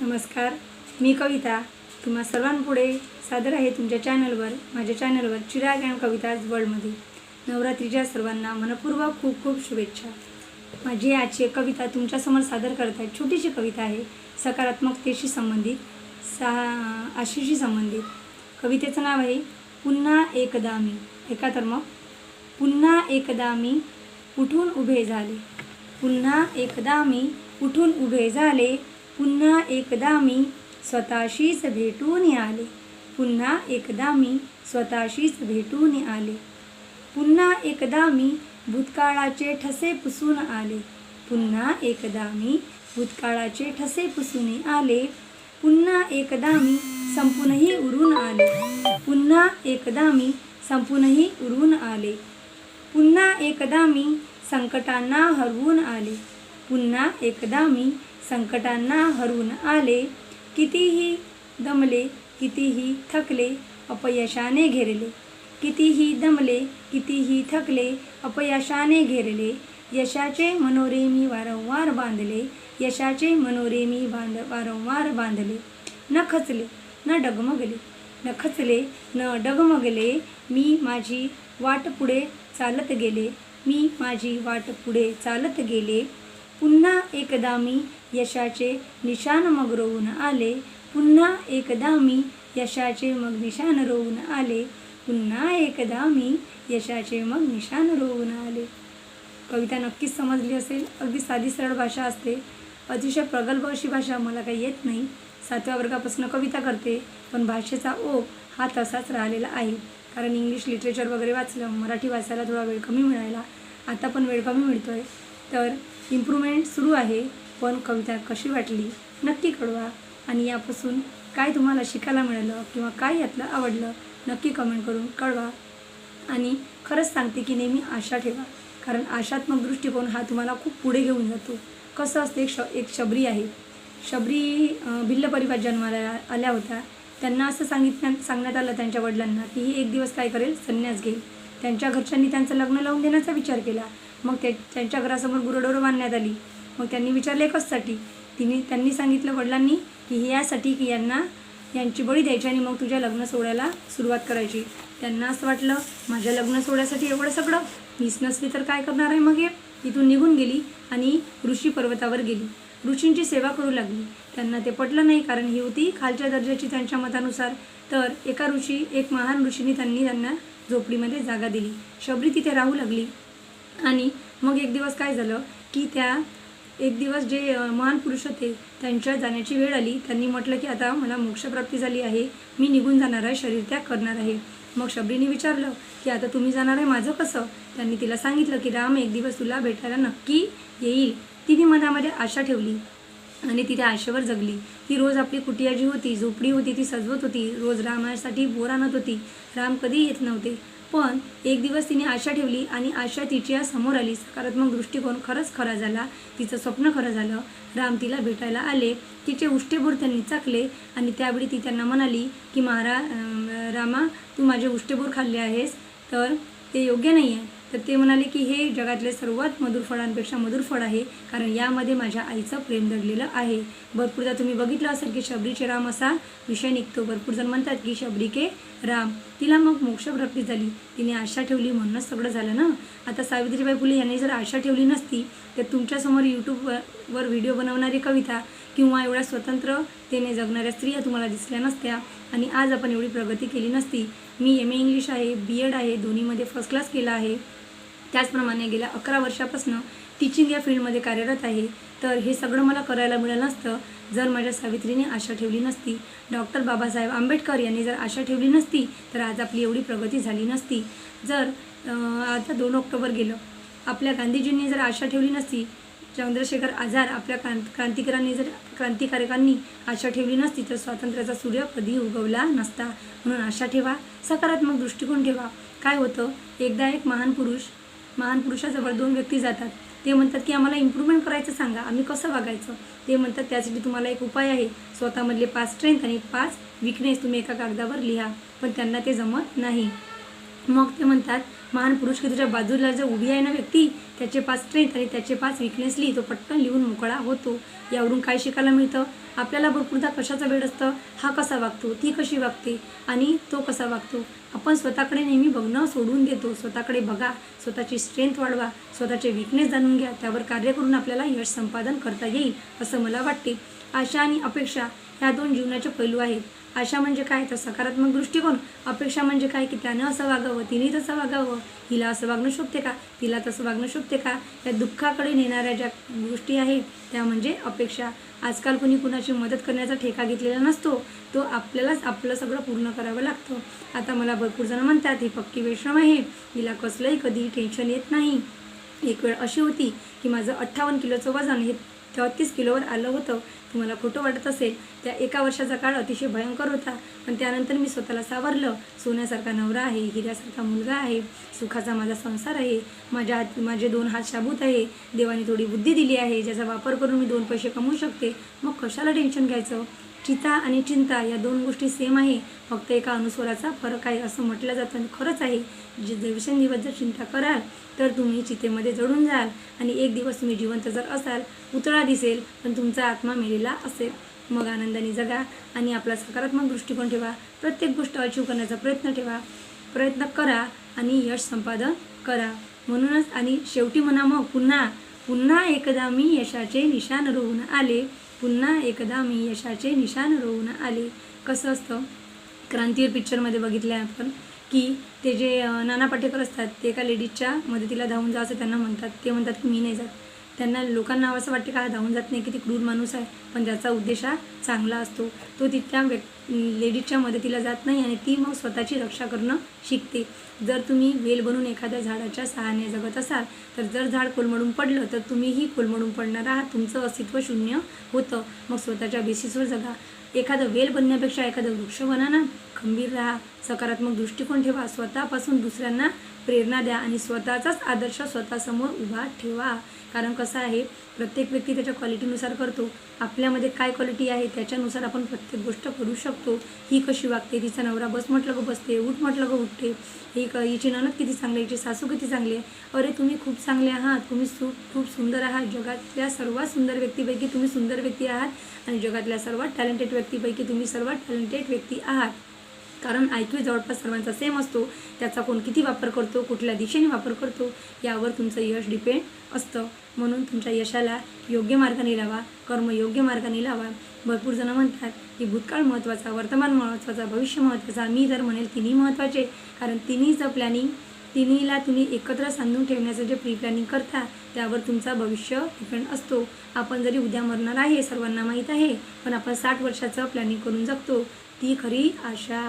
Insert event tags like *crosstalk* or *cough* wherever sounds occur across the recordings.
नमस्कार मी कविता. तुम्हा सर्वांपुढे सादर आहे तुमच्या चॅनलवर माझ्या चॅनलवर चिराग अँड कविताज वर्ल्डमध्ये. नवरात्रीच्या सर्वांना मनपूर्वक खूप खूप शुभेच्छा. माझी आजची एक कविता तुमच्यासमोर सादर करत आहे. छोटीशी कविता आहे. सकारात्मकतेशी संबंधित सा आशीशी संबंधित. कवितेचं नाव आहे पुन्हा एकदा मी. ऐका तर मग. पुन्हा एकदा मी उठून उभे झाले? पुन्हा एकदा मी उठून उभे झाले? पुन्हा एकदा मी स्वतःशीच भेटून आले. पुन्हा एकदा मी स्वतःशीच भेटून आले. पुन्हा एकदा मी भूतकाळाचे ठसे पुसून आले. पुन्हा एकदा मी भूतकाळाचे ठसे पुसून आले. पुन्हा एकदा मी संपूनही उरून आले. पुन्हा एकदा मी संपूनही उरून आले. पुन्हा एकदा मी संकटांना हरवून आले. पुन्हा एकदा मी संकटांना हरून आले. कितीही दमले कितीही थकले अपयशाने घेरले. कितीही दमले कितीही थकले अपयशाने घेरले. यशाचे मनोरे मी वारंवार बांधले. यशाचे मनोरे मी बांध वारंवार बांधले. न खचले न डगमगले. न खचले न डगमगले. मी माझी वाट पुढे चालत गेले. मी माझी वाट पुढे चालत गेले. पुन्हा एकदा मी यशाचे निशान मग रोवून आले. पुन्हा एकदा मी यशाचे मग निशान रोवून आले. पुन्हा एकदा मी यशाचे मग निशान रोवून आले. कविता नक्कीच समजली असेल. अगदी साधी सरळ भाषा असते. अतिशय प्रगल्भ अशी भाषा मला काही येत नाही. सातव्या वर्गापासून कविता करते पण भाषेचा ओघ हा तसाच राहिलेला आहे. कारण इंग्लिश लिटरेचर वगैरे वाचलं मराठी वाचायला थोडा वेळ कमी मिळायला. आता पण वेळ कमी मिळतो आहे तर इम्प्रूव्हमेंट सुरू आहे पण कविता कशी वाटली नक्की कळवा. आणि यापासून काय तुम्हाला शिकायला मिळालं किंवा काय यातलं आवडलं नक्की कमेंट करून कळवा. आणि खरंच सांगते की नेहमी आशा ठेवा कारण आशात्मक दृष्टिकोन हा तुम्हाला खूप पुढे घेऊन जातो. कसं असते एक श एक शबरी आहे. शबरी भिल्ल परिवार जन्माला आल्या होत्या. त्यांना असं सांगितल्या सांगण्यात आलं त्यांच्या वडिलांना की ही एक दिवस काय करेल? संन्यास घेईल. त्यांच्या घरच्यांनी त्यांचं लग्न लावून देण्याचा विचार केला. मग ते त्यांच्या घरासमोर गुरडोरं बांधण्यात आली. मग त्यांनी विचारले एकचसाठी. तिने त्यांनी सांगितलं वडिलांनी की हे यासाठी की यांना यांची बळी द्यायची आणि मग तुझ्या लग्न सोहळ्याला सुरुवात करायची. त्यांना असं वाटलं माझ्या लग्न सोहळ्यासाठी एवढं सगळं? मीच नसली तर काय करणार आहे मग हे? इथून निघून गेली आणि ऋषी पर्वतावर गेली. ऋषींची सेवा करू लागली. त्यांना ते पटलं नाही कारण ही होती खालच्या दर्जाची त्यांच्या मतानुसार. तर एका ऋषी एक महान ऋषीने त्यांनी त्यांना झोपडीमध्ये जागा दिली. शबरी तिथे राहू लागली. आणि मग एक दिवस काय झालं की त्या एक दिवस जे महान पुरुष होते त्यांच्या जाण्याची वेळ आली. त्यांनी म्हटलं की आता मला मोक्षप्राप्ती झाली आहे. मी निघून जाणार आहे शरीर त्याग करणार आहे. मग शबरीने विचारलं की आता तुम्ही जाणार आहे माझं कसं? त्यांनी तिला सांगितलं की राम एक दिवस तुला भेटायला नक्की येईल. तिने मनामध्ये आशा ठेवली आणि ती त्या आशेवर जगली. ती रोज आपली कुटिया जी होती झोपडी होती ती सजवत होती. रोज रामासाठी बोर आणत होती. राम कधी येत नव्हते. पण एक दिवस तिने आशा ठेवली आणि आशा तिच्या समोर आली. सकारात्मक दृष्टिकोन खरंच खरा झाला. तिचं स्वप्न खरं झालं. राम तिला भेटायला आले. तिचे उष्टेभूर त्यांनी चाकले आणि त्यावेळी ती त्यांना म्हणाली की महारा रामा तू माझे उष्टेभूर खाल्ले आहेस तर ते योग्य नाही आहे तर ते म्हणाले की हे जगातले सर्वात मधुर फळांपेक्षा मधुर फळ आहे कारण यामध्ये माझ्या आईचं प्रेम दडलेलं आहे. भरपूरदा तुम्ही बघितलं असेल की शबरीचे राम असा विषय निघतो. भरपूर जण म्हणतात की शबरीके राम तिला मग मोक्षप्राप्ती झाली. तिने आशा ठेवली म्हणूनच सगळं झालं ना? आता सावित्रीबाई फुले यांनी जर आशा ठेवली नसती तर तुमच्यासमोर यूट्यूबवर व्हिडिओ बनवणारी कविता किंवा एवढ्या स्वतंत्रतेने जगणाऱ्या स्त्रिया तुम्हाला दिसल्या नसत्या. आणि आज आपण एवढी प्रगती केली नसती. मी एम ए इंग्लिश आहे बी एड आहे दोन्हीमध्ये फर्स्ट क्लास केला आहे. त्याचप्रमाणे गेल्या अकरा वर्षापासून टीचिंग या फील्डमध्ये कार्यरत आहे. तर हे सगळं मला करायला मिळालं नसतं. जर माझ्या सावित्रीने आशा ठेवली नसती डॉक्टर बाबासाहेब आंबेडकर यांनी जर आशा ठेवली नसती तर आज आपली एवढी प्रगती झाली नसती. जर आता दोन ऑक्टोबर गेलं. आपल्या गांधीजींनी जर आशा ठेवली नसती चंद्रशेखर आझाद आपल्या क्रां क्रांतिकारांनी जर क्रांतिकारकांनी आशा ठेवली नसती तर स्वातंत्र्याचा सूर्य कधी उगवला नसता. म्हणून आशा ठेवा सकारात्मक दृष्टिकोन ठेवा. काय होतं? एकदा एक महान पुरुष महान पुरुषाजवळ दोन व्यक्ती जातात. ते म्हणतात की आम्हाला इम्प्रूव्हमेंट करायचं सांगा. आम्ही कसं वागायचं ते म्हणतात त्यासाठी तुम्हाला एक उपाय आहे. स्वतःमधले पाच स्ट्रेंथ आणि पाच विकनेस तुम्ही एका कागदावर लिहा पण त्यांना ते जमत नाही. मग ते म्हणतात महान पुरुष की तुझ्या बाजूला जर उभी आहे ना व्यक्ती त्याचे पाच स्ट्रेंथ आणि त्याचे पाच विकनेस लिही तो पटकन लिहून मोकळा होतो. यावरून काय शिकायला मिळतं? आपल्याला भरपूरदा कशाचा वेळ असतं? हा कसा वागतो? ती कशी वागते? आणि तो कसा वागतो? आपण स्वतःकडे नेहमी बघणं सोडून देतो. स्वतःकडे बघा. स्वतःची स्ट्रेंथ वाढवा. स्वतःचे विकनेस जाणून घ्या. त्यावर कार्य करून आपल्याला यश संपादन करता येईल असं मला वाटते. आशा आणि अपेक्षा ह्या दोन जीवनाचे पैलू आहेत. आशा म्हणजे काय? तर सकारात्मक दृष्टिकोन. अपेक्षा म्हणजे काय? की त्यानं असं वागावं तिने तसं वागावं. हिला असं वागणं शोभते का? तिला तसं वागणं शोभते का? या दुःखाकडे नेणाऱ्या ज्या गोष्टी आहेत त्या म्हणजे अपेक्षा. आजकाल कुणी कुणाची मदत करण्याचा ठेका घेतलेला नसतो. तो आपल्यालाच आपलं सगळं पूर्ण करावं लागतं. आता मला भरपूर जण म्हणतात ही पक्की वेश्रम आहे. हिला कसलंही कधी टेन्शन येत नाही. एक वेळ अशी होती की माझं अठ्ठावन्न किलोचं वजन हे तेहतीस किलोवर आलं होतं. तुम्हाला खोटं वाटत असेल त्या एका वर्षाचा काळ अतिशय भयंकर होता. पण त्यानंतर मी स्वतःला सावरलं. सोन्यासारखा नवरा आहे हिऱ्यासारखा मुलगा आहे सुखाचा माझा संसार आहे. माझ्या हात माझे दोन हात शाबूत आहे. देवाने थोडी बुद्धी दिली आहे. ज्याचा वापर करून मी दोन पैसे कमवू शकते. मग कशाला टेन्शन घ्यायचं? चिता आणि चिंता या दोन गोष्टी सेम आहे. फक्त एका अनुस्वराचा फरक आहे असं म्हटलं जातं आणि खरंच आहे. जे दिवसेंदिवस जर चिंता कराल तर तुम्ही चितेमध्ये जडून जाल आणि एक दिवस तुम्ही जिवंत जर असाल उतळा दिसेल पण तुमचा आत्मा मेलेला असेल. मग आनंदाने जगा आणि आपला सकारात्मक दृष्टिकोन ठेवा. प्रत्येक गोष्ट अचीव करण्याचा प्रयत्न ठेवा. प्रयत्न करा आणि यश संपादन करा. म्हणूनच आणि शेवटी म्हणा मग पुन्हा पुन्हा एकदा मी यशाचे निशान रोवून आले. पुन्हा एकदा मी यशाचे निशाण रोवून आले. कसं असतं? क्रांतीवीर पिक्चरमध्ये बघितलं आहे आपण की ते जे नाना पाटेकर असतात ते एका लेडीजच्या मदतीला धावून जा असं त्यांना म्हणतात. ते म्हणतात की मी नाही जात. त्यांना लोकांना असं वाटते का धावून जात नाही किती क्रूर माणूस आहे. पण त्याचा उद्देश हा चांगला असतो. तो तिथल्या व्यक् लेडीजच्या मदतीला जात नाही आणि ती मग स्वतःची रक्षा करणं शिकते. जर तुम्ही वेल बनून एखाद्या झाडाच्या सहाय्याने जगत असाल तर जर झाड कोलमडून पडलं तर तुम्हीही कोलमडून पडणार आहात. तुमचं अस्तित्व शून्य होतं. मग स्वतःच्या बेसिसवर जगा. एखादं वेल बनण्यापेक्षा एखादं वृक्ष बना ना. खंबीर राहा. सकारात्मक दृष्टिकोन ठेवा. स्वतःपासून दुसऱ्यांना प्रेरणा द्या आणि स्वतःचाच आदर्श स्वतःसमोर उभा ठेवा. कारण कसं आहे प्रत्येक व्यक्ती त्याच्या क्वालिटीनुसार करतो. आपल्यामध्ये काय क्वालिटी आहे त्याच्यानुसार आपण प्रत्येक गोष्ट करू शकतो. ही कशी वागते तिचा नवरा बस म्हटलं ग बसते उठ म्हटलं ग उठते. ही क हिची ननद किती चांगली आहे हिची सासू किती चांगली आहे. अरे तुम्ही खूप चांगले आहात. तुम्ही सु खूप सुंदर आहात. जगातल्या सर्वात सुंदर व्यक्तीपैकी तुम्ही सुंदर व्यक्ती आहात. आणि जगातल्या सर्वात टॅलेंटेड व्यक्तीपैकी तुम्ही सर्वात टॅलेंटेड व्यक्ती आहात. कारण आय क्यू जवळपास सर्वांचा सेम असतो. त्याचा कोण किती वापर करतो कुठल्या दिशेने वापर करतो यावर तुमचं यश डिपेंड असतं. म्हणून तुमच्या यशाला योग्य मार्गाने लावा कर्म योग्य मार्गाने लावा. भरपूर जणं म्हणतात की भूतकाळ महत्त्वाचा वर्तमान महत्त्वाचा भविष्य महत्त्वाचा मी जर म्हणेल तिन्ही महत्त्वाचे कारण तिन्हीचं प्लॅनिंग तिन्हीला तुम्ही एकत्र सांधून ठेवण्याचं जे प्री प्लॅनिंग करता त्यावर तुमचा भविष्य डिपेंड असतो. आपण जरी उद्या मरणार आहे सर्वांना माहीत आहे पण आपण साठ वर्षाचं प्लॅनिंग करून जगतो. ती खरी आशा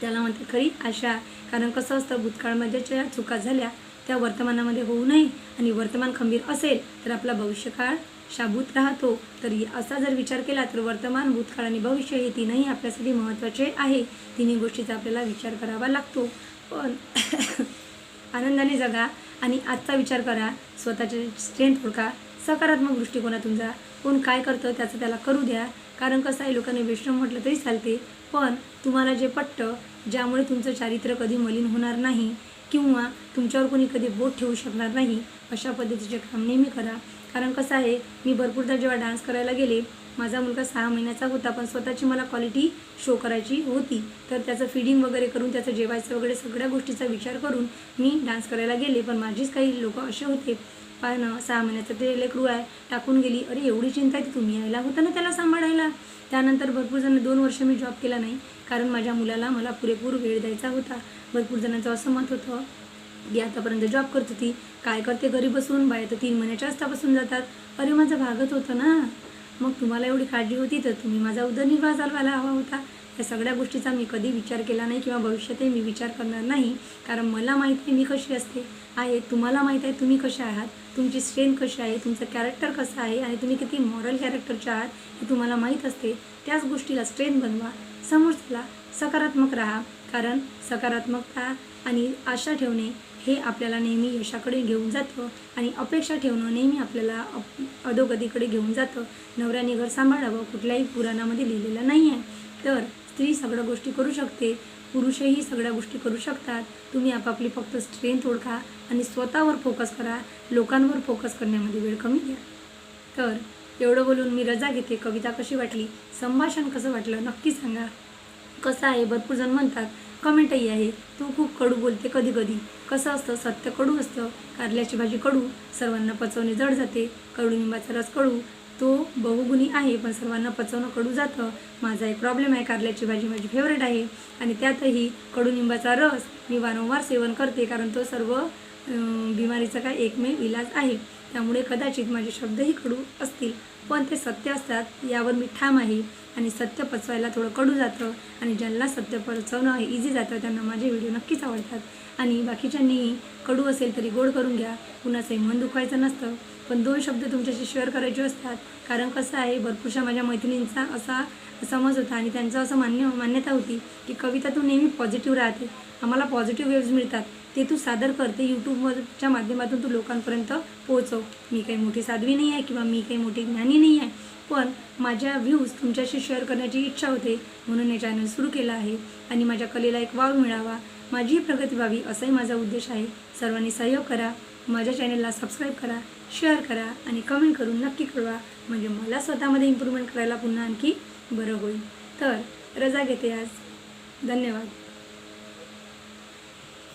त्याला म्हणते खरी आशा कारण कसं असतं भूतकाळमध्ये ज्या चुका झाल्या त्या वर्तमानामध्ये होऊ नये. आणि वर्तमान खंबीर असेल तर आपला भविष्यकाळ शाबूत राहतो. तर असा जर विचार केला तर वर्तमान भूतकाळ आणि भविष्य हे तीनही आपल्यासाठी महत्त्वाचे आहे. तिन्ही गोष्टीचा आपल्याला विचार करावा लागतो. पण *coughs* आनंदाने जगा आणि आजचा विचार करा. स्वतःचे स्ट्रेंथ ओळखा. सकारात्मक दृष्टिकोनातून जा. कोण काय करतं त्याचं त्याला करू द्या. कारण कसं आहे लोकांनी वैष्णव म्हटलं तरी चालते पण तुम्हाला जे पट्ट ज्यामुळे तुमचं चारित्र्य कधी मलिन होणार नाही किंवा तुमच्यावर कोणी कधी बोट ठेवू शकणार नाही अशा पद्धतीचे काम नेहमी करा. कारण कसं आहे मी भरपूरदा जेव्हा डान्स करायला गेले माझा मुलगा सहा महिन्याचा होता पण स्वतःची मला क्वालिटी शो करायची होती. तर त्याचं फिडिंग वगैरे करून त्याचं जेवायचं वगैरे सगळ्या गोष्टीचा विचार करून मी डान्स करायला गेले. पण माझीच काही लोक असे होते. पण सहा महिन्याचं ते लेकरू आहे. टाकून गेली. अरे एवढी चिंता आहे ती तुम्ही यायला होता ना त्याला सांभाळायला. त्यानंतर भरपूर जण दोन वर्ष मी जॉब केला नाही. कारण माझ्या मुलाला मला पुरेपूर वेळ द्यायचा होता. भरपूर जणांचं असं मत होतं. की आतापर्यंत जॉब करत होती. काय करते? घरी बसून बाया तर तीन महिन्याच्या असता बसून जातात. अरे माझं भागत होतं ना. मग तुम्हाला एवढी काळजी होती तर तुम्ही माझा उदरनिर्वाह चालवायला हवा होता. या सगळ्या गोष्टीचा मी कधी विचार केला नाही किंवा भविष्यातही मी विचार करणार नाही. कारण मला माहीत आहे मी कशी असते. आहे तुम्हाला माहीत आहे तुम्ही कशा आहात. तुमची स्ट्रेंथ कशी आहे. तुमचं कॅरेक्टर कसं आहे. आणि तुम्ही किती मॉरल कॅरेक्टरचे आहात हे तुम्हाला माहीत असते. त्याच गोष्टीला स्ट्रेंथ बनवा. समोरच्याला सकारात्मक राहा. कारण सकारात्मकता आणि आशा ठेवणे हे आपल्याला नेहमी यशाकडे घेऊन जातं आणि अपेक्षा ठेवणं नेहमी आपल्याला अप अधोगतीकडे घेऊन जातं. नवऱ्याने घर सांभाळावं कुठल्याही पुराणामध्ये लिहिलेलं नाही आहे तर स्त्री सगळ्या गोष्टी करू शकते पुरुषही सगळ्या गोष्टी करू शकतात. तुम्ही आपापली फक्त स्ट्रेंथ ओळखा आणि स्वतःवर फोकस करा. लोकांवर फोकस करण्यामध्ये वेळ कमी घ्या. तर एवढं बोलून मी रजा घेते. कविता कशी वाटली? संभाषण कसं वाटलं? नक्की सांगा. कसं आहे? भरपूर जण म्हणतात कमेंटही आहे तू खूप कडू बोलते कधी कधी. कसं असतं? सत्य कडू असतं. कारल्याची भाजी कडू सर्वांना पचवणे जड जाते. कडुनिंबाचा रस कडू तो बहुगुणी आहे पण सर्वांना पचवणं कडू जातं. माझा एक प्रॉब्लेम आहे कारल्याची भाजी माझी फेवरेट आहे. आणि त्यातही कडुनिंबाचा रस मी वारंवार सेवन करते कारण तो सर्व बिमारीचा काय एकमेव इलाज आहे. त्यामुळे कदाचित माझे शब्दही कडू असतील पण ते सत्य असतात यावर मी ठाम आहे आणि सत्य पचवायला थोडं कडू जातं आणि ज्यांना सत्य पचवणं इझी जातं त्यांना माझे व्हिडिओ नक्कीच आवडतात. आणि बाकीच्यांनीही कडू असेल तरी गोड करून घ्या कुणाचंही मन दुखवायचं नसतं. पण दोन शब्द तुमच्याशी शेअर करायचे असतात. कारण कसं आहे भरपूरशा माझ्या मैत्रिणींचा असा समज होता आणि त्यांचं असं मान्य मान्यता होती की कविता तू नेहमी पॉझिटिव्ह राहते. आम्हाला पॉझिटिव्ह वेव्ज मिळतात. ते तू सादर करते यूट्यूबवरच्या माध्यमातून तू लोकांपर्यंत पोहोचव. मी काही मोठी साध्वी नाही आहे किंवा मी काही मोठी ज्ञानी नाही आहे पण माझ्या व्ह्यूज तुमच्याशी शेअर करण्याची इच्छा होते म्हणून हे चॅनल सुरू केलं आहे आणि माझ्या कलेला एक वाव मिळावा. माझीही प्रगती व्हावी असाही माझा उद्देश आहे. सर्वांनी सहयोग करा माझ्या चॅनलला सबस्क्राईब करा शेअर करा आणि कमेंट करून नक्की कळवा. म्हणजे मला स्वतःमध्ये इम्प्रूव्हमेंट करायला पुन्हा आणखी बरं होईल. तर रजा घेते आज. धन्यवाद.